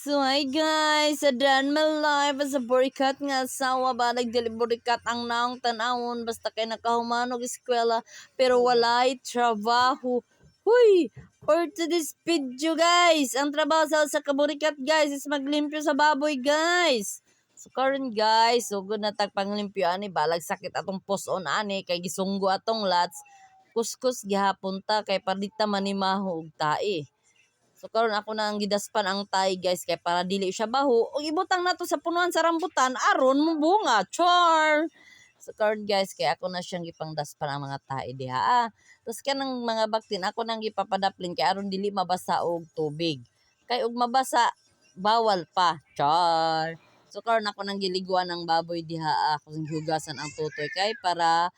So hi guys, sa Dan live sa burikat nga asawa ba nagdili burikat ang naong tanawon basta kay nakahumanog eskwela pero walay trabaho. Huy! For today's video guys, ang trabaho sa sa kaburikat guys is maglimpyo sa baboy guys. So karon guys, so good na tag panglimpyo ani balag sakit atong poson ani kay gisunggo atong lats. Kuskus gihapon ta kay pardita manimaho og tae. So karon ako na ang gidaspan ang tay guys kay para dili siya baho. Og ibutang nato sa punuan sa rambutan aron mo bunga. Char. So karon guys kay ako na siyang gipangdaspan ang mga tae diha. Ah. Tapos kanang mga baktin ako nang gipapadaplin kay aron dili mabasa og tubig. Kay og mabasa bawal pa. Char. So karon ako nang giliguan ng baboy diha ako nang hugasan ang tutoy kay para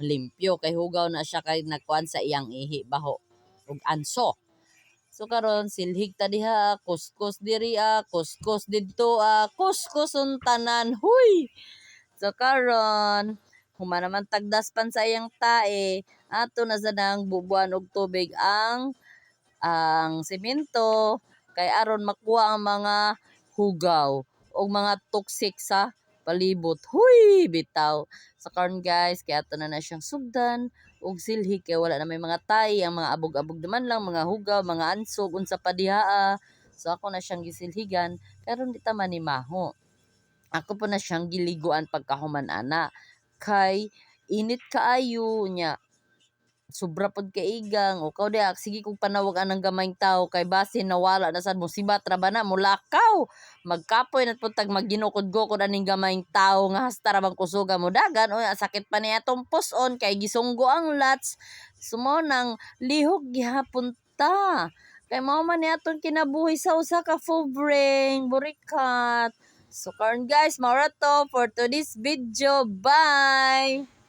limpyo kay hugaw na siya kay nagkuan sa iyang ihi baho ug anso. So karon silhig ta diha, kuskus diri ah, kuskus didto ah, kuskus tanan. Huy. So karon huma naman tagdaspan sa iyang tae, ato na sa nang bubuan og tubig ang ang semento kay aron makuha ang mga hugaw o mga toxic sa palibot. Huy, bitaw. Sa karon guys, kaya ato na na siyang sugdan og silhi kay wala na may mga tay, ang mga abog-abog naman lang, mga hugaw, mga ansog unsa pa diha. ah. So ako na siyang gisilhigan karon di ta manimaho. Ako po na siyang giliguan pagkahuman ana kay init kaayo nya sobra pod kaigang o kaw diak sige kog panawag anang gamayng tao kay base nawala na sad mo. Sibat ra ba na? Mulakaw! Magkapoy na pud tag magginukod-gukod aning gamayng tao nga hasta ra bang kusuga mo. Dagan o sakit pa niya atong puson kay gisunggo ang lats sumo nang lihok gihapon ta. Kay mao man ni atong kinabuhi sa usa ka full brain burikat. So karon guys mao ra to for today's video. Bye